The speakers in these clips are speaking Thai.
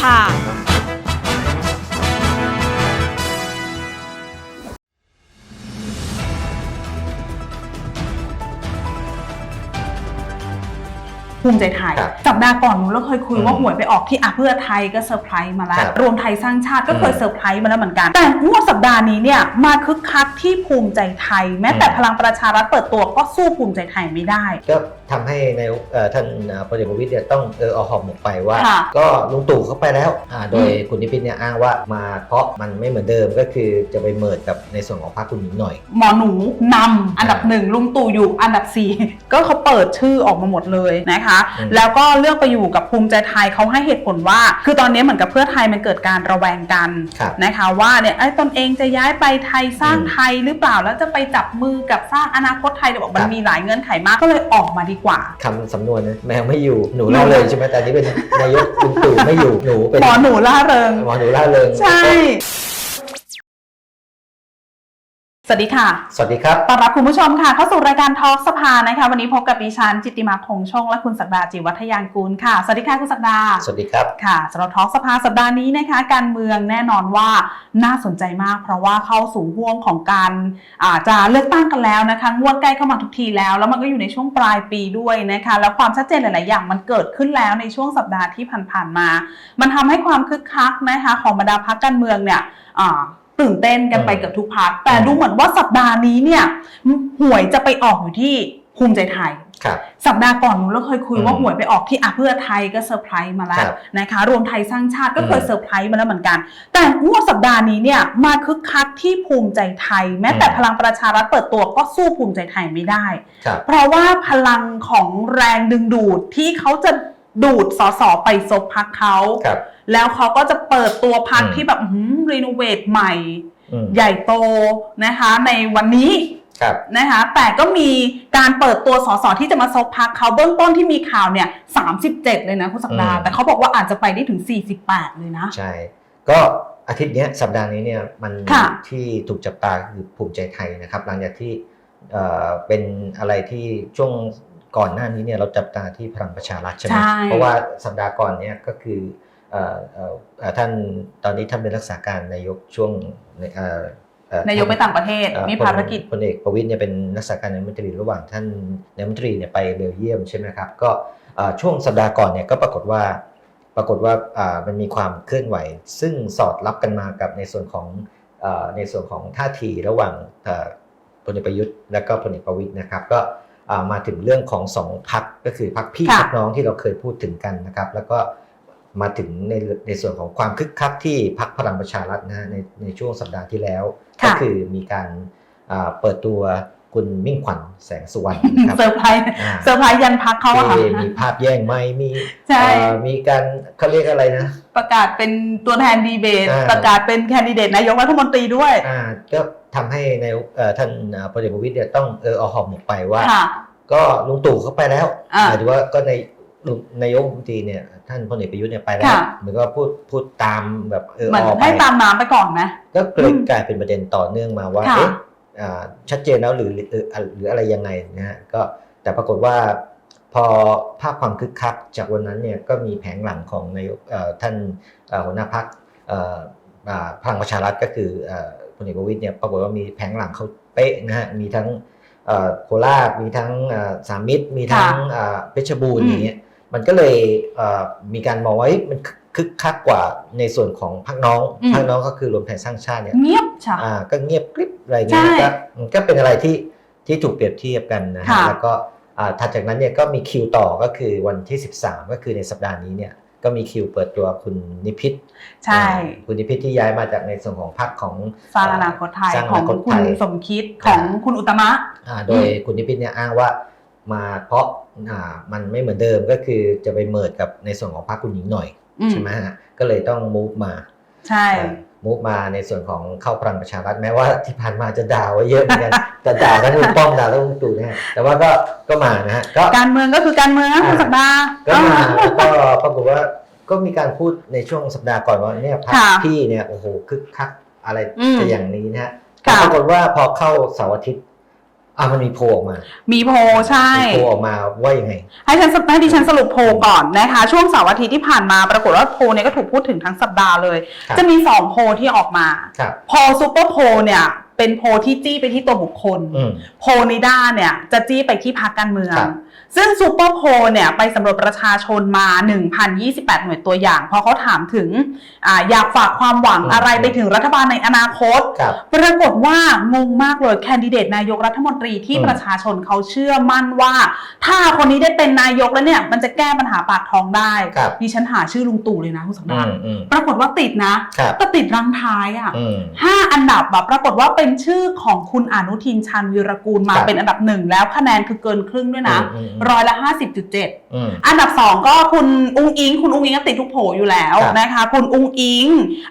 ภาภูมิใจไทยครับสัปดาห์ก่อนหนูเราเคยคุยอืมว่าหวยไปออกที่อะเพื่อไทยก็เซอร์ไพรส์มาแล้ควรับรวมไทยสร้างชาติก็เคยอืมเซอร์ไพรส์มาแล้วเหมือนกัน แต่งวดสัปดาห์นี้เนี่ยมาคึกคักที่ภูมิใจไทย แม้แต่อืม พลังประชารัฐเปิดตัวก็สู้ภูมิใจไทยไม่ได้ ก็ ทำให้ในเอ่อท่านอ่าพลเอกประวิตยเนี่ยต้องเออเอาหอบหมกไปว่าค่ะก็ลุงตู่เข้าไปแล้วอ่าโดยอืมคุณนิพิษเนี่ยอ้างว่ามาเพราะมันไม่เหมือนเดิมก็คือจะไปเมิดกับในส่วนของพรรคคุณหญิงหน่อย หมอหนูนำอันดับหนึ่งลุงตู่อยู่อันดับสี่ก็เขาเปิดชื่อออกมาหมดเลยนะคะอืมแล้วก็เลือกไปอยู่กับภูมิใจไทยเขาให้เหตุผลว่า คือตอนนี้เหมือนกับเพื่อไทยมันเกิดการระแวงกันครับนะคะว่าเนี่ยไอ้ตนเองจะย้ายไปไทยสร้างอืมไทยหรือเปล่าแล้วจะไปจับมือกับสร้างอนาคตไทยเดี๋ยวบอกมัคนรับมีหลายเงื่อนไขมากก็เลยออกมาดีกว่าคำสำนวนนะแมวไม่อยู่หนูล่าเริงใช่ไหมแต่อันนี้เป็นนายกลุงตู่ไม่อยู่หนูเป็นหมอหนูล่าเริงหมอหนูล่าเริงใช่ สวัสดีค่ะ สวัสดีครับ ต้อนรับคุณผู้ชมค่ะ เข้าสู่รายการทอล์กสภานะคะ วันนี้พบกับดิฉันจิตติมาคงชงและคุณศักดาจิวัฒยางกูลค่ะ สวัสดีค่ะคุณศักดา สวัสดีครับ ค่ะสำหรับทอล์กสภาสัปดาห์นี้นะคะ การเมืองแน่นอนว่าน่าสนใจมาก เพราะว่าเข้าสู่ห่วงของการอาจะเลือกตั้งกันแล้วนะคะ งวดใกล้เข้ามาทุกทีแล้ว แล้วมันก็อยู่ในช่วงปลายปีด้วยนะคะ แล้วความชัดเจนหลาย ๆ อย่างมันเกิดขึ้นแล้วในช่วงสัปดาห์ที่ผ่าน ๆ มา มันทำให้ความคึกคักนะคะของบรรดาพักการเมืองเนี่ยอ่า ตื่นเต้นกันไปอืมเกือบทุกพักแต่ดูเหมือนว่าสัปดาห์นี้เนี่ยหวยจะไปออกอยู่ที่ภูมิใจไทยครับสัปดาห์ก่อนหนูเราเคยคุยว่าอืมหวยไปออกที่อะเพื่อไทยก็เซอร์ไพรส์มาแล้ควรับนะคะ รวมไทยสร้างชาติก็เคยอืมเซอร์ไพรส์มาแล้วเหมือนกัน แต่งวดสัปดาห์นี้เนี่ยมาคึกคักที่ภูมิใจไทย แม้แต่อืมพลังประชารัฐเปิดตัวก็สู้ภูมิใจไทยไม่ได้ครับเพราะว่าพลังของแรงดึงดูดที่เขาจะ ดูดสสไปซบพักเขา ครับ แล้วเขาก็จะเปิดตัวพักอืม ที่แบบรีโนเวทใหม่ อืมใหญ่โตนะคะ ในวันนี้ครับ นะคะ แต่ก็มีการเปิดตัวสสที่จะมาซบพักเขาเบื้องต้นที่มีข่าวเนี่ย 37 เลยนะคุณสักดาอืม แต่เขาบอกว่าอาจจะไปได้ถึง 48 เลยนะ ใช่ ก็อาทิตย์เนี้ยสัปดาห์นี้เนี่ยมันค่ะ ที่ถูกจับตาคือภูมิใจไทยนะครับ หลังจากที่เอ่อเป็นอะไรที่ช่วง ก่อนหน้านี้เนี่ยเราจับตาที่พลังประชารัฐใช่ไหมใช่เพราะว่าสัปดาห์ก่อนเนี่ยก็คือเอ่อเอ่อเอ่อท่านตอนนี้ท่านเป็นรักษาการนายกช่วงเอ่อเอ่อนายกไปต่างประเทศเอ่อมีภารกิจพลพลเอกประวิตยเนี่ยเป็นรักษาการนายกรัฐมนตรีระหว่างท่านนายกรัฐมนตรีเนี่ยไปเบลเยียมใช่ไหมครับก็เอ่อช่วงสัปดาห์ก่อนเนี่ยก็ปรากฏว่าปรากฏว่าอ่ามันมีความเคลื่อนไหว ซึ่งสอดรับกันมากับในส่วนของเอ่อในส่วนของท่าทีระหว่างเอ่อพลเอกประยุทธ์และก็พลเอกประวิตยนะครับก็อ่า มาถึงเรื่องของสองพักก็คือพักพี่ค่ะพักน้องที่เราเคยพูดถึงกันนะครับ แล้วก็มาถึงในในส่วนของความคึกคักที่พักพลังประชารัฐนะฮะในในช่วงสัปดาห์ที่แล้วค่ะก็คือมีการอ่าเปิดตัวคุณมิ่งขวัญแสงสุวรรณนะครับเซอร์ไพรส์อ่าเซอร์ไพรส์ยันพักเขาอะค่ะที่มีภาพแย่งไม้มีใช่เอ่อมีการเขาเรียกอะไรนะ ประกาศเป็นตัวแทนดีเบตอ่าประกาศเป็นแคนดิเดตนายกรัฐมนตรีด้วยอ่าก็ ทำให้ในเอ่อท่านอ่าพลเอกประวิตยเนี่ยต้องเออเอาหอบหมกไปว่าค่ะก็ลุงตู่เข้าไปแล้วอ่าหมายถึงว่าก็ในลุงนายกรัฐมนตรีเนี่ยท่านพลเอกประยุทธ์เนี่ยไปแล้วค่ะเหมือนก็พูดพูดตามแบบเออเหมือนออกไปให้ตามน้ำไปก่อนนะก็เลยอืมกลายเป็นประเด็นต่อเนื่องมาว่าค่ะเอ๊ะอ่าชัดเจนแล้วหรือหรือหรืออะไรยังไงนะฮะก็แต่ปรากฏว่าพอภาพความคึกคักจากวันนั้นเนี่ยก็มีแผงหลังของนายกเอ่อท่านเอ่อหัวหน้าพักพลังประชารัฐก็คือเอ่อ พลเอกประวิตยเนี่ยปรากฏว่ามีแผงหลังเขาเป๊ะนะฮะมีทั้งเอ่อโคราชมีทั้งเอ่อสามมิตร มีทั้งเอ่อเพชรบูรณ์อืมอย่างเงี้ยมันก็เลยเอ่อมีการมองว่าเฮ้ยมันคึกคักกว่าในส่วนของพรรคน้องพรรคน้องก็คือรวมไทยสร้างชาติเนี่ยเงียบฉะอ่าก็เงียบกริบอะไรเงี้ยใช่ก็มันก็เป็นอะไรที่ที่ถูกเปรียบเทียบกันนะฮะค่ะแล้วก็อ่าถัดจากนั้นเนี่ยก็มีคิวต่อก็คือวันที่ 13 ก็คือในสัปดาห์นี้เนี่ย ก็มีคิวเปิดตัวคุณนิพิษใช่อ่าคุณนิพิษที่ย้ายมาจากในส่วนของพรรคของสร้างอนาคตไทยสร้างขอองนาคตคุไทณยสมคิดของคุณอุตตมะอ่าโดยคุณนิพิษเนี่ยอ้างว่ามาเพราะอ่ามันไม่เหมือนเดิมก็คือจะไปเมิดกับในส่วนของพรรคคุณหญิงหน่อยอืมใช่ไหมฮะก็เลยต้องมูฟมาใช่มูฟมาในส่วนของเข้าพลังประชารัฐแม้ว่าที่ผ่านมาจะด่าไว้เยอะเหมือนกันแต่ด่าทั้งลุงป้อมด่าทั้งลุงตู่นะฮะแต่ว่าก็ก็มานะฮะก็การเมืองก็คือการเมืองนะคุณศักดาก็มาแล้วก็ปรากฏว่า ก็มีการพูดในช่วงสัปดาห์ก่อนว่าเนี่ยพักค่ะพี่เนี่ยโอ้โหคึกคักอะไรอืมจะอย่างนี้นะฮะค่ะปรากฏว่าพอเข้าเสาร์อาทิตย์อะมันมีโพลออกมามีโพลใช่ มีโพลออกมาว่ายังไง ให้ฉันให้ดิฉันสรุปโพลก่อนนะคะ ช่วงเสาร์อาทิตย์ที่ผ่านมาปรากฏว่าโพลเนี่ยก็ถูกพูดถึงทั้งสัปดาห์เลย ครับ จะมีสองโพลที่ออกมา ครับ โพลซูเปอร์โพลเนี่ย เป็นโพลที่จี้ไปที่ตัวบุคคล อืม โพลนิด้าเนี่ย จะจี้ไปที่พรรคการเมือง ครับ ซึ่งซูเปอร์โพลเนี่ยไปสำรวจประชาชนมา 1,028 หน่วยตัวอย่างเพราะเขาถามถึงอาอยากฝากความหวังอืมอะไรไปถึงรัฐบาลในอนาคตครับปรากฏว่างงมากเลยแคนดิเดตนายกรัฐมนตรีที่อืมประชาชนเขาเชื่อมั่นว่า ถ้าคนนี้ได้เป็นนายกแล้วเนี่ย มันจะแก้ปัญหาปากท้องได้ครับดิฉันหาชื่อลุงตู่เลยนะคุณสังอืดามอืมปรากฏว่าติดนะครับแต่ติดรังท้ายอะอืมห้าอันดับแบบปรากฏว่าเป็นชื่อของคุณอนุทินชาญวีรกูลมาครับเป็นอันดับหนึ่งแล้วคะแนนคือเกินครึ่งด้วยนะอืมอืมร้อยละห้าสิบจุดเจ็ดอืม อันดับสองก็คุณอุ้งอิง คุณอุ้งอิงก็ติดทุกโผอยู่แล้วครับ นะคะ คุณอุ้งอิง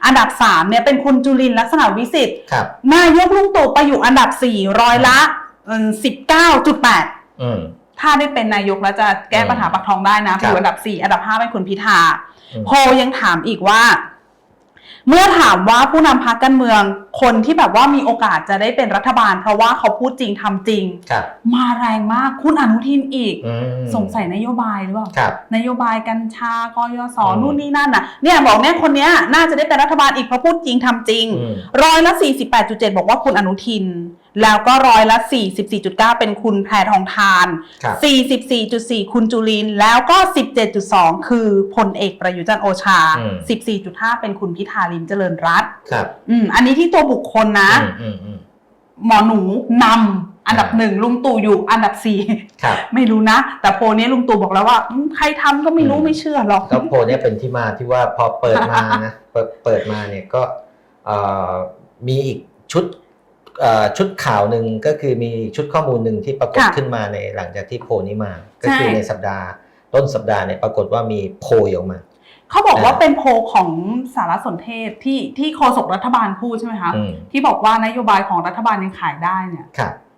อันดับสามเนี่ยเป็นคุณจุลินทร์ลักษณะวิสิทธิ์ครับ นายกลุงตู่ไปอยู่อันดับสี่ร้อยละสิบเก้าจุดแปดอืม ถ้าได้เป็นนายกแล้วจะแก้ปัญหาปากท้องได้นะไปครับอยู่อันดับสี่อันดับห้าเป็นคุณพิธา อืม โพลยังถามอีกว่า เมื่อถามว่าผู้นำพรรคการเมือง คนที่แบบว่ามีโอกาสจะได้เป็นรัฐบาล เพราะว่าเขาพูดจริงทำจริงครับมาแรงมากคุณอนุทินอีกอืมสงสัยนโยบายหรือเปล่าครับนโยบายกัญชากยศอืมนู่นนี่นั่นน่ะเนี่ยบอกเนี่ยคนเนี้ยน่าจะได้เป็นรัฐบาลอีกเพราะพูดจริงทำจริงอืมร้อยละ48.7บอกว่าคุณอนุทิน แล้วก็ร้อยละ 44.9 เป็นคุณแพทองทาน ครับ 44.4 คุณจุลินทร์แล้วก็ 17.2 คือพลเอกประยุทธ์จันทร์โอชา อืม 14.5 เป็นคุณพิธาลิมเจริญรัตน์ครับอืมอันนี้ที่ตัวบุคคลนะ อืมอืมอืม หมอหนูนำอันดับอ่า หนึ่งลุงตู่อยู่อันดับสี่ ครับ ไม่รู้นะ แต่โพลนี้ลุงตู่บอกแล้วว่าอืมใครทำก็ไม่รู้อืม ไม่เชื่อหรอกก็โพลเนี่ยเป็นที่มาที่ว่าพอเปิดมานะ เปิดเปิดมาเนี่ยก็เอ่อมีอีกชุดเอ่อ ชุดข่าวหนึ่งก็คือมีชุดข้อมูลหนึ่งที่ปรากฏค่ะขึ้นมาในหลังจากที่โพลนี้มา ก็คือใช่ในสัปดาห์ ต้นสัปดาห์เนี่ยปรากฏว่ามีโพลออกมาเขาบอกว่าอ่าเป็นโพลของสารสนเทศที่ที่โฆษกรัฐบาลพูดใช่ไหมคะอืมที่บอกว่านโยบายของรัฐบาลยังขายได้เนี่ยครับอืเอมอ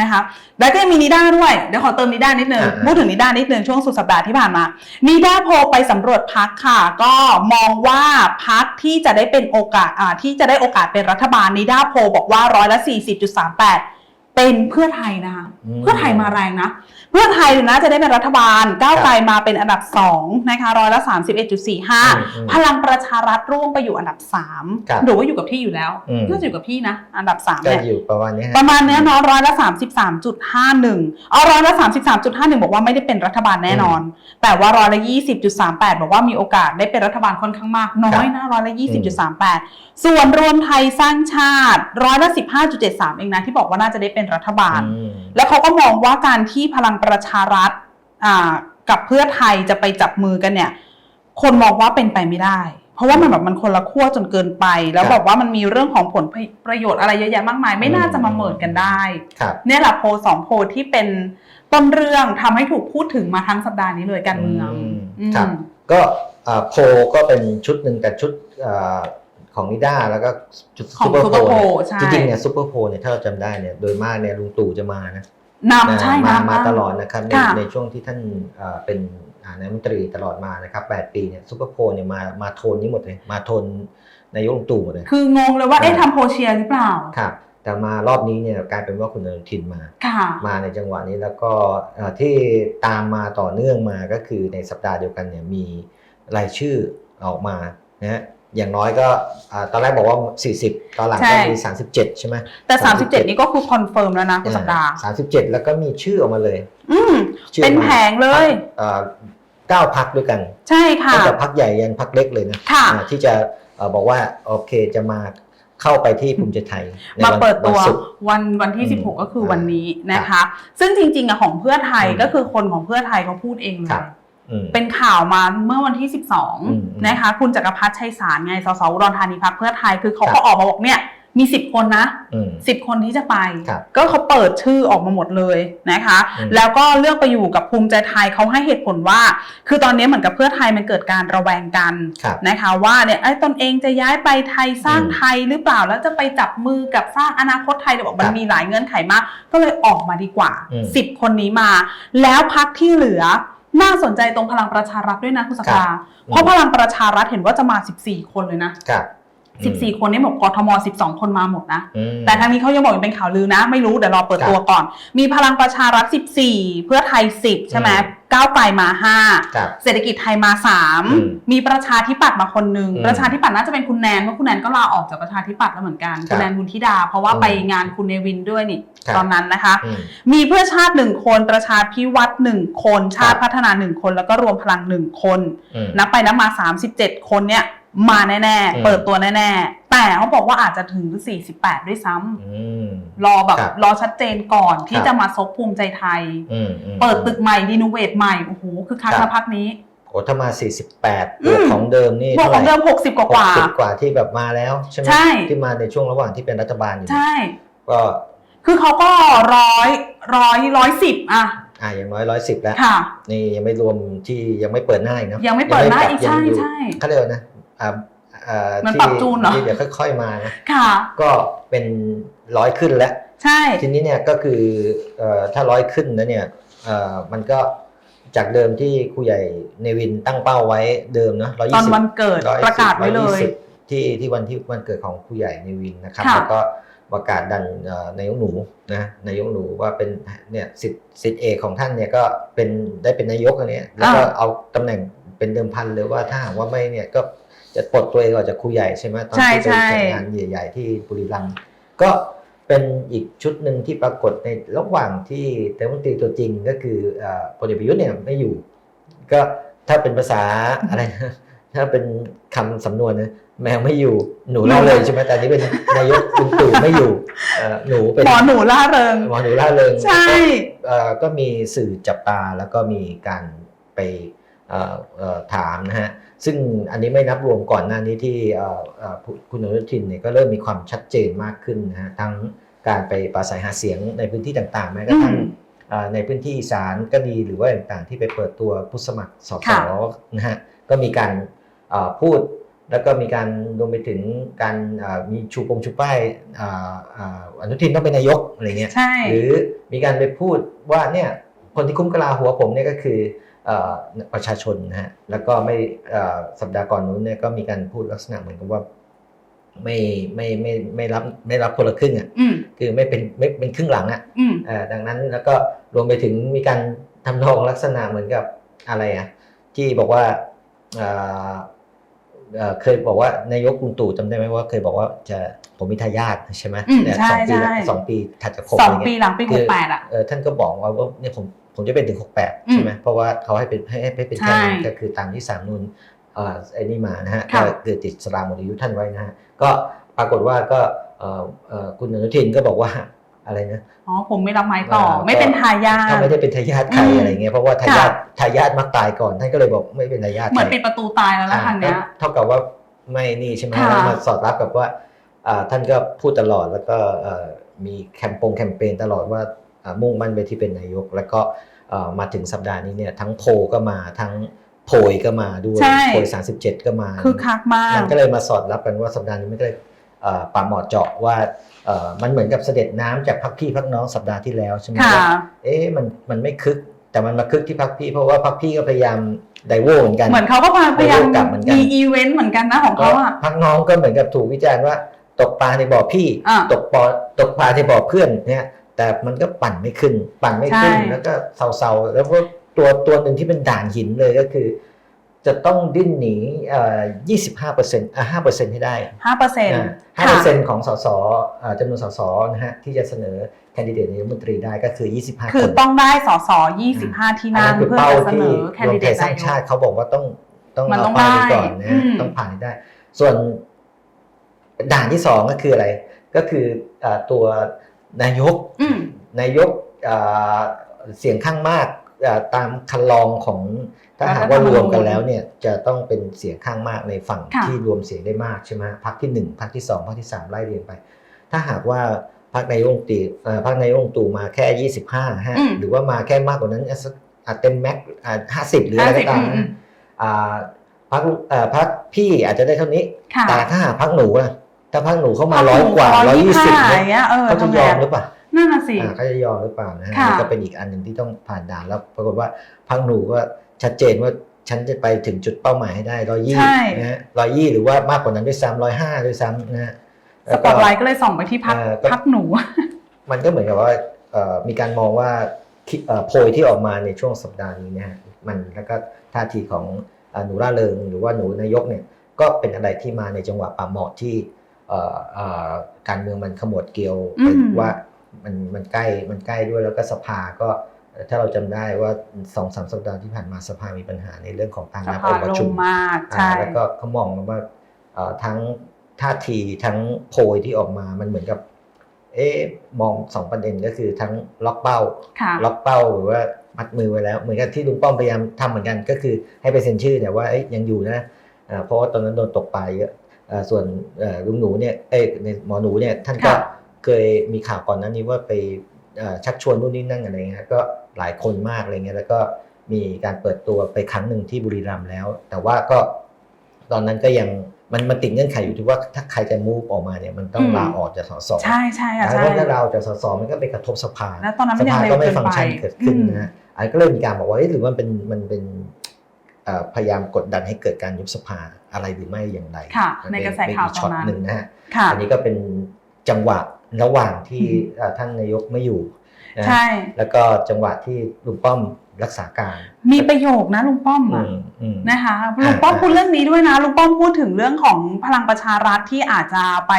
นะคะแล้วก็มีนิด้าด้วย เดี๋ยวขอเติมนิด้านิดนึงพูดถึงนิด้านิดนึงช่วงสุดสัปดาห์ที่ผ่านมานิด้าโพไปสำรวจพักค่ะ ก็มองว่าพักที่จะได้เป็นโอกาสที่จะได้โอกาสเป็นรัฐบาลนิด้าโพบอกว่าร้อยละ40.38 เป็นเพื่อไทยนะคะอืม เพื่อไทยมาแรงนะ เพื่อไทยนะจะได้เป็นรัฐบาลก้าวไกลมาเป็นอันดับสองนะคะร้อยละสามสิบเอ็ดจุดสี่ห้าอืมอืม พลังประชารัฐร่วงไปอยู่อันดับสามครับหรือว่าอยู่กับที่อยู่แล้วอืม ก็จะอยู่กับที่นะ อันดับสามก็เนี่ยอยู่ประมาณนี้ฮะ ประมาณเนี้ยเนาะร้อยละสามสิบสามจุดห้าหนึ่งเอาร้อยละสามสิบสามจุดห้าหนึ่งบอกว่าไม่ได้เป็นรัฐบาลแน่นอน แต่ว่าร้อยละยี่สิบจุดสามแปดบอกว่ามีโอกาสได้เป็นรัฐบาลค่อนข้างมาก น้อยนะร้อยละยี่สิบจุดสามแปดส่วนรวมไทยสร้างชาติร้อยละสิบห้าจุดเจ็ดสามเองนะที่บอกว่าน่าจะได้เป็นรัฐบาลอืมแล้วเขาก็มองว่าการที่พลังประชารัฐอ่ากับเพื่อไทยจะไปจับมือกันเนี่ย คนมองว่าเป็นไปไม่ได้ เพราะว่ามันแบบมันคนละขั้วจนเกินไป แล้วครับบอกว่ามันมีเรื่องของผลประโยชน์อะไรเยอะแยะมากมาย ไม่น่าจะมาเหมิดกันได้ ครับเนี่ยแหละโพลสองโพลที่เป็นต้นเรื่องทำให้ถูกพูดถึงมาทั้งสัปดาห์นี้เลยการเมืองอืมอืมครับ ก็อ่าโพลก็เป็นชุดหนึ่งแต่ชุดอ่า ของนิด้าแล้วก็ชุดของซูเปอร์ Super โพล Poll ใช่ จริงๆเนี่ยซูเปอร์โพลเนี่ยถ้าเราจำได้เนี่ยโดยมากเนี่ยลุงตู่จะมานะนำใช่มานะ มาตลอดนะครับในค่ะ ในช่วงที่ท่านอ่าเป็นอ่านายกรัฐมนตรีตลอดมานะครับ8ปีเนี่ยซูเปอร์โพลเนี่ยมามาโทนนี้หมดเลยมาโทนนายกลุงตู่หมดเลย คืองงเลยว่าอ่าเอ๊ะทำโพลเชียร์หรือเปล่า ครับแต่มารอบนี้เนี่ยกลายเป็นว่าคุณอนุทินมา ค่ะ มาในจังหวะนี้แล้วก็เอ่อที่ตามมาต่อเนื่องมาก็คือในสัปดาห์เดียวกันเนี่ยมีรายชื่อออกมานะฮะ อย่างน้อยก็อ่าตอนแรกบอกว่า 40 ตอนหลังใช่ก็มี 37 ใช่ไหมแต่ 37 นี้ก็คือคอนเฟิร์มแล้วนะคุณสัปดาห์สามสิบเจ็ดแล้วก็มีชื่อออกมาเลย อืมชื่อเป็นออกมาแผงเลย เอ่อเก้าพักด้วยกัน ใช่ค่ะตั้งแต่พักใหญ่ยันพักเล็กเลยนะค่ะ อ่าที่จะเอ่อบอกว่าโอเคจะมาเข้าไปที่ภูมิใจไทยในมาวันเปิดตัวนศุกร์ วันวันที่ อืม16 ก็คือวันนี้นะคะ ซึ่งจริงๆอะของเพื่อไทยอืมก็คือคนของเพื่อไทยเขาพูดเองเลครัยบอืม เป็นข่าวมาเมื่อวันที่อืม12 นะคะ คุณจักรพัฒน์ชัยสารไงสสอุดรธานีพักเพื่อไทยคือเขาครัก็บออกมาบอกเนี่ยมี10คนนะอืม10คนที่จะไปครับก็เขาเปิดชื่อออกมาหมดเลยนะคะอืมแล้วก็เลือกไปอยู่กับภูมิใจไทยเขาให้เหตุผลว่า คือตอนนี้เหมือนกับเพื่อไทยมันเกิดการระแวงกันครับนะคะว่าเนี่ยไอ้ตนเองจะย้ายไปไทยสร้างอืมไทยหรือเปล่าแล้วจะไปจับมือกับสร้างอนาคตไทยเดี๋ยวบอกมัคนรับมีหลายเงื่อนไขมาก ก็เลยออกมาดีกว่าอืมสิบคนนี้มา แล้วพักที่เหลือ น่าสนใจตรงพลังประชารัฐด้วยนะคุณสกาครับเพราะพลังประชารัฐเห็นว่าจะมา 14 คนเลยนะครับ 14 คนนี่หมดกทม 12 คนมาหมดนะอืมแต่ทางนี้เขายังบอกยังเป็นข่าวลือนะ ไม่รู้เดี๋ยวรอเปิดครับตัวก่อน มีพลังประชารัฐ 14 เพื่อไทย 10 ใช่ไหมอืมก้าวไกลมาครับ5เศรษฐกิจไทยมาอืม3มีประชาธิปัตย์มาคนหนึ่งอืมประชาธิปัตย์น่าจะเป็นคุณแนนเพราะคุณแนนก็ลาออกจากประชาธิปัตย์แล้วเหมือนกันครับคุณแนนบุญธิดา เพราะว่าอืมไปงานคุณเนวินด้วยนี่ครับตอนนั้นนะคะอืมมีเพื่อชาติหนึ่งคนประชาพิวัตรหนึ่งคน ชาติครับพัฒนาหนึ่งคนแล้วก็รวมพลังหนึ่งคนอืมนับไปนับมา 37 คนเนี่ย มาแน่อืม ๆ เปิดตัวแน่ๆ แต่เขาบอกว่าอาจจะถึง 48 ด้วยซ้ำอืม รอแบบครับรอชัดเจนก่อนที่ครับ จะมาซบภูมิใจไทย อืมอืม เปิดตึกใหม่ดีโนเวทใหม่ โอ้โห คือคักครันะบ พักนี้ โอ้ถ้ามา 48บอืวกมของเดิมนี่บวกของเดิม 60 กว่ากว่าหสิบกว่าที่แบบมาแล้วใช่ไหมใช่ ที่มาในช่วงระหว่างที่เป็นรัฐบาลอยู่ ใช่ ก็คือเขาก็ร้อยร้อยร้อยสิบอะอ่าอย่างน้อยร้อยสิบแล้ว ค่ะ นี่ยังไม่รวมที่ยังไม่เปิดหน้าอีกนะยังไม่เปิดหน้าอีกยังใช่อยู่ใช่ เขาเรียกว่านะอ่าอ่า มันที่ปรับจูนเหรอที่เดี๋ยวค่อย ๆมานะค่ะ ก็เป็นร้อยขึ้นแล้ว ใช่ ทีนี้เนี่ยก็คือเอ่อถ้าร้อยขึ้นแล้วเนี่ยเอ่อมันก็จากเดิมที่ครูใหญ่เนวินตั้งเป้าไว้เดิมเนาะร้อยตอยี่นสิบวันเกิดประกาศไว้เลยที่ที่วันที่วันเกิดของครูใหญ่เนวินนะครับค่ะแล้วก็ประกาศดันเอ่อนายกหนูนะนายกหนูว่าเป็นเนี่ยสิทธิ์สิทธิ์เอกของท่านเนี่ยก็เป็นได้เป็นนายกอันเนี้ยแล้วก็เอาตำแหน่งเป็นเดิมพันเลยว่าถ้าหากว่าไม่เนี่ยก็ จะปลดตัวเองออกจากครูใหญ่ใช่ไหมตอนที่ไปใช่จัดใช่งานใหญ่ๆที่บุรีรัมย์ก็เป็นอีกชุดหนึ่งที่ปรากฏในระหว่างที่แต่รัฐมนตรีตัวจริงก็คือเอ่อพลเอกประยุทธ์เนี่ยไม่อยู่ ก็ถ้าเป็นภาษาอะไรนะถ้าเป็นคำสำนวนนะแมวไม่อยู่หนูล่าเลยใช่ไหมแต่อันนี้เป็นนายกลุงตู่ไม่อยู่เอ่อหนูเป็นหมอหนูล่าเริงหมอหนูล่าเริงใช่เอ่อก็มีสื่อจับตาแล้วก็มีการไปเอ่อเอ่อ ถามนะฮะซึ่งอันนี้ไม่นับรวมก่อนหน้านี้ที่เอ่อเอ่อผู้คุณอนุทินเนี่ยก็เริ่มมีความชัดเจนมากขึ้นนะฮะทั้งการไปปราศัยหาเสียงในพื้นที่ต่างๆแม้กระทั่งอืมเอ่อในพื้นที่อีสารก็ดีหรือว่าต่างๆ ที่ไปเปิดตัวผู้สมัครสสค่ะนะฮะก็มีการเอ่อพูดแล้วก็มีการรวมไปถึงการเอ่อมีชูปงชูป้ายเอ่อเอ่ออนุทินต้องเป็นนายกอะไรเงี้ยใช่หรือมีการไปพูดว่าเนี่ยคนที่คุ้มกะลาหัวผมเนี่ยก็คือเอ่อ ประชาชนนะฮะแล้วก็ไม่เอ่อสัปดาห์ก่อนนู้นเนี่ยก็มีการพูดลักษณะเหมือนกับว่าไม่ไม่ไม่ไม่รับไม่รับคนละครึ่งอะอืมคือไม่เป็นไม่เป็นครึ่งหลังอะอืมเอ่อดังนั้นแล้วก็รวมไปถึงมีการทำนองลักษณะเหมือนกับอะไรอะที่บอกว่าเอ่อเอ่อเคยบอกว่านายกลุงตู่จำได้ไหมว่าเคยบอกว่าจะผมมีทายาทใช่ไหมอืมเนี่ยใช่สองปีละใช่สองปีถัดจากครบสออะงไรปีเงี้ยหลังปีคืหอกแปดอะเออท่านก็บอกว่าว่าเนี่ยผม ผมจะเป็นถึง 68อืมใช่ไหมเพราะว่าเขาให้เป็นให้ให้เป็นแค่นั้นใช่ก็คือตามที่สามนุนเอ่อไอ้นี่มานะฮะค่ะก็คือติดสลามหมดอายุท่านไว้นะฮะก็ปรากฏว่าก็เอ่อเอ่อคุณอนุทินก็บอกว่าอะไรนะอ๋อผมไม่รับไม้ต่อเอ่อไม่เป็นทายาทถ้าไม่ได้เป็นทายาทใครอืมอะไรเงี้ยเพราะว่าทายาทค่ะทายาทมักตายก่อนท่านก็เลยบอกไม่เป็นทายาทเหมือนใครปิดประตูตายแล้วนะอ่าทางเนี้ยก็เท่ากับว่าไม่นี่ใช่ไหมค่ะแล้วมาสอดรับกับว่าอ่าท่านก็พูดตลอดแล้วก็เอ่อมีแคมปงแคมเปญตลอดว่าอ่า มุ่งมั่นไปที่เป็นนายก แล้วก็เอ่อมาถึงสัปดาห์นี้เนี่ยทั้งโพลก็มาทั้งโพยก็มาด้วยใช่โพย37ก็มาคือคักมากมันก็เลยมาสอดรับกันว่าสัปดาห์นี้ไม่ก็เลยเอ่อปาหมอเจาะว่าเอ่อมันเหมือนกับเสด็จน้ำจากพักพี่พักน้องสัปดาห์ที่แล้วใช่ไหมค่ะว่าเอ๊ะมันมันไม่คึกแต่มันมาคึกที่พักพี่เพราะว่าพักพี่ก็พยายามไดโวเหมือนกัน เหมือนเขาก็พยายามเดี๋ยวกลับเหมือนกันมีอีเวนต์เหมือนกันนะของเขาอะพักน้องก็เหมือนกับถูกวิจารณ์ว่าตกปลาในบ่อพี่อะตกปอตกปลาในบ่อเพื่อนเนี่ย แต่มันก็ปั่นไม่ขึ้น ปั่นไม่ขึ้นใช่แล้วก็เซาๆแล้วก็ตัวตัวหนึ่งที่เป็นด่านหินเลยก็คือ จะต้องดิ้นหนีเอ่อ25เปอร์เซ็นต์อะ5เปอร์เซ็นต์ให้ได้ห้าเปอร์เซ็นต์ห้าเปอร์เซ็นต์ของสสอ่าจำนวนสสนะฮะที่จะเสนอแคนดิเดตนายกรัฐมนตรีได้ก็คือ 25คืคอนต้องได้สสยี่สิบห้าที่อันนั่นั้งนคือเพื่อเป้าจะเสนที่อแคนรวมดิเดไทตยสร้างนายชากติเขาบอกว่าต้องต้องมันเอาต้องเป้านี้ได้ก่อนนะอืมต้องผ่านให้ได้ ส่วนด่านที่สองก็คืออะไร ก็คืออ่าตัว นายกอืมนายกอ่าเสียงข้างมากอ่าตามคันลองของถ้าหากว่ารวมกันแล้วเนี่ยจะต้องเป็นเสียงข้างมากในฝั่งค่ะ ที่รวมเสียงได้มากใช่ไหมพรรคที่หนึ่งพรรคที่สองพรรคที่สามไล่เรียงไป ถ้าหากว่าพรรคนายกรัฐมนตรีเอ่อพรรคนายกรัฐมนตรีมาแค่25ฮะอืม หรือว่ามาแค่มากกว่านั้นอะสักอะเต็มแม็กอะห้าสิบหรืออะไรก็ตาม50อืมนะ อ่าพรรคเอ่อพรรคพี่อาจจะได้เท่านี้ ค่ะ แต่ถ้าหากพรรคหนูอะ ถ้าพรรคหนูเข้ามาร้อยกว่าร้อยยี่สิบ125เนี่ยอย่างเงี้ยเออเขาจะทำไงยอมอะหรือเปล่านั่นน่ะสิอ่าเขาจะยอมหรือเปล่านะฮะค่ะนี่ก็เป็นอีกอันหนึ่งที่ต้องผ่านด่านแล้วปรากฏว่าพังหนูก็ชัดเจนว่าฉันจะไปถึงจุดเป้าหมายให้ได้ร้อยยี่ใช่นะฮะร้อยยี่หรือว่ามากกว่านั้นด้วยซ้ำร้อยห้าด้วยซ้ำนะฮะสแล้วปก็อตไลท์ก็เลยส่องไปที่พักเอ่อก็พักหนู มันก็เหมือนกับว่าเอ่อมีการมองว่าคิดเอ่อโพยที่ออกมาในช่วงสัปดาห์นี้เนี่ยมันแล้วก็ท่าทีของเอ่อหนูร่าเริงหรือว่าหนูนายกเนี่ยก็เป็นอะไรที่มาในจังหวะป่าเหมาะที่เอ่อเอ่อ การเมืองมันขมวดเกลียวอืมว่ามันมันใกล้มันใกล้ด้วยแล้วก็สภาก็เอ่อถ้าเราจำได้ว่าสองสามสัปดาห์ที่ผ่านมาสภามีปัญหาในเรื่องของการสนับภาองค์ประลชุงมมากอ่าใช่แล้วก็เขามองว่าเอ่อทั้งท่าทีทั้งโพยที่ออกมามันเหมือนกับ เอ๊ะมองสองประเด็นก็คือทั้งล็อกเป้าค่ะล็อกเป้าหรือว่ามัดมือไว้แล้วเหมือนกับที่ลุงป้อมพยายามทำเหมือนกันก็คือให้ไปเซ็นชื่อแต่ว่าเอ๊ยยังอยู่นะอ่าเพราะว่าตอนนั้นโดนตกไปเยอะอ่า ส่วนเอ่อลุงหนูเนี่ยเอ้ยในหมอหนูเนี่ยท่านก็ค่ะเคยมีข่าวก่อนหนั้นนี้ว่าไปเอ่อชักชวนนู่นนี่นั่นอะไรเงี้ยก็หลายคนมากอะไรเงี้ยแล้วก็มีการเปิดตัวไปครั้งหนึ่งที่บุรีรัมย์แล้ว แต่ว่าก็ตอนนั้นก็ยังมันมันติดเงื่อนไขอยู่ที่ว่าถ้าใครจะมูฟออกมาเนี่ยมันต้องอืมลาออกจากสสใช่ใช่ค่ะแล้วใช่ถ้าเราออกจากสสมันก็ไปกระทบสภาแล้วตอนนั้นสมันยังภาเร็วก็ไม่เกินฟังก์ไปชันเกิดขึ้นอืมนะฮะอันก็เลยมีการบอกว่าเอ๊ะหรือว่ามันเป็นมันเป็นเอ่อพยายามกดดันให้เกิดการยุบสภา อะไรหรือไม่อย่างไรค่ะมัในเป็กระแสข่าวเป็อีช็อตตอนนั้นหนึ่งนะฮะค่ะอันนี้ก็เป็นจังหวะระหว่างที่อืมเอ่อท่านนายกไม่อยู่นะใช่แล้วก็จังหวะที่ลุงป้อม รักษาการ มีประโยคนะลุงป้อมอือะมอืมนะคะลุงป้อมพูดเรื่องนี้ด้วยนะลุงป้อมพูดถึงเรื่องของพลังประชารัฐที่อาจจะไป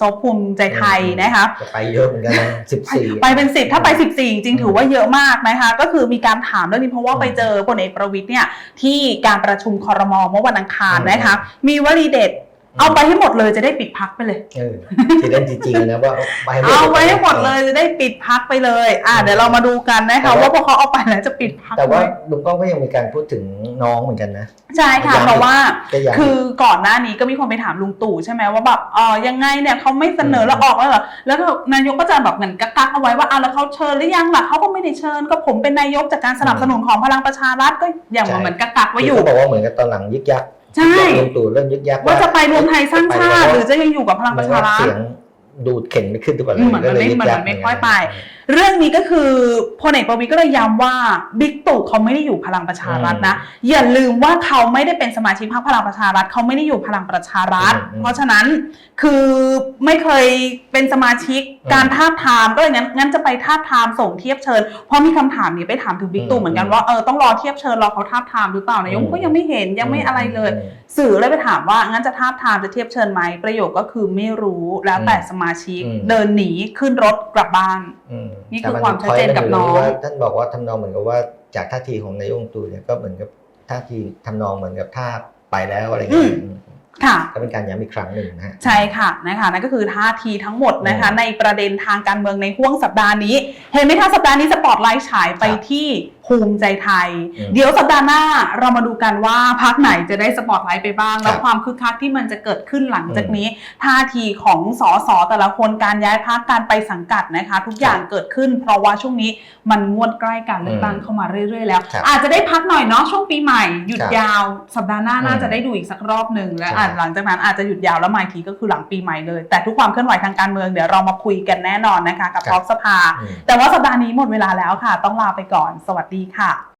ซบภูมิใจไทยนะคะจะไปเยอะเหมือนกันนะสิบสี่ไปเป็นสิบถ้าไป14จริงๆถือว่าเยอะมากนะคะ ก็คือมีการถามเรื่องนี้เพราะว่าอืมไปเจอพลเอกประวิทย์เนี่ยที่การประชุมคอรมอเมื่อวันอังคารอืมนะคะ มีวลีเด็ด เอาไปให้หมดเลยจะได้ปิดพักไปเลย เออที่เล่นจริงๆนะว่าไปเอาไปให้หมดเลยจะได้ปิดพักไปเลย อ่าเดี๋ยวเรามาดูกันนะคะว่าพอเขาเอาไปแล้วจะปิดพักแต่ว่าไหมลุงป้อมก็ยังมีการพูดถึงน้องเหมือนกันนะใช่ค่ะย้ำเพราะว่าก็ยังคือก่อนหน้านี้ก็มีคนไปถามลุงตู่ใช่ไหมว่าแบบเออยังไงเนี่ยเขาไม่เสนอแล้วออกแล้วเหรอแล้วก็นายกก็จะแบบเหมือนกักๆเอาไว้ว่าอะแล้วเขาเชิญหรือยังล่ะเขาก็ไม่ได้เชิญก็ผมเป็นนายกจากการสนับสนุนของพลังประชารัฐก็อย่างเหมือนกักๆไว้อยู่ที่เขาบอกว่าเหมือนกับตอนหลังยึกยัก ใช่ ลุงตู่เริ่มยึกยักว่าจะไปรวมไทยสร้างชาติ หรือจะยังอยู่กับพลังประชารัฐเสียงดูดเข็นไม่ขึ้นทุกวันเหมือนมันไม่ก็ลยึกยักเหมือนมันไม่ค่อยไป เรื่องนี้ก็คือพลเอกประวิตรก็เลยย้ำว่าบิ๊กตู่เขาไม่ได้อยู่พลังประชารัฐนะ อย่าลืมว่าเขาไม่ได้เป็นสมาชิกพรรคพลังประชารัฐเขาไม่ได้อยู่พลังประชารัฐเพราะฉะนั้นคือไม่เคยเป็นสมาชิกการทาบทามก็เลยงั้นงั้นจะไปทาบทามส่งเทียบเชิญเพราะมีคำถามนี้ไปถามถึงบิ๊กตู่เหมือนกันว่าเออต้องรอเทียบเชิญรอเขาทาบทามหรือเปล่านายกก็ยังไม่เห็นยังไม่อะไรเลย สื่อเลยไปถามว่างั้นจะทาบทามจะเทียบเชิญไหมประโยคก็คือไม่รู้แล้วแต่สมาชิกอืม เดินหนีขึ้นรถกลับบ้าน อืมนี่คือแต่ความชัดเจนกับน้องแต่มั point มัยู่ที่ว่าท่านบอกว่าทำนองเหมือนกับว่าจากท่าทีของนายกตู่เนี่ยก็เหมือนกับท่าทีทำนองเหมือนกับท่าไปแล้วอะไรอย่างเงี้ยอืมค่ะก็เป็นการย้ำอีกครั้งหนึ่งนะฮะใช่ค่ะนะคะนั่นก็คือท่าทีทั้งหมดนะคะอืมในประเด็นทางการเมืองในห่วงสัปดาห์นี้ เห็นไหมคะสัปดาห์นี้สปอตไลท์ฉายไปครับที่ ภูมิใจไทยอืมเดี๋ยวสัปดาห์หน้าเรามาดูกันว่าพักไหนจะได้สปอตไลท์ไปบ้าง แล้วครับความคึกคักที่มันจะเกิดขึ้นหลังจากอืมนี้ ท่าทีของสสแต่ละคนการย้ายพักการไปสังกัดนะคะ ทุกอย่างเกิดขึ้น เพราะว่าช่วงนี้มันงวดใกล้การเลือกตั้งอืมเข้ามาเรื่อย ๆ แล้วครับอาจจะได้พักหน่อยเนาะช่วงปีใหม่หยุดครับยาว สัปดาห์หน้าน่าอืมจะได้ดูอีกสักรอบหนึ่งและใช่อาจหลังจากนั้นอาจจะหยุดยาวแล้วมาอีกทีก็คือหลังปีใหม่เลย แต่ทุกความเคลื่อนไหวทางการเมืองเดี๋ยวเรามาคุยกันแน่นอนนะคะ กับครับท็อปสภาอืมแต่ว่าสัปดาห์นี้หมดเวลาแล้วค่ะ ต้องลาไปก่อนสวัสดีค่ะ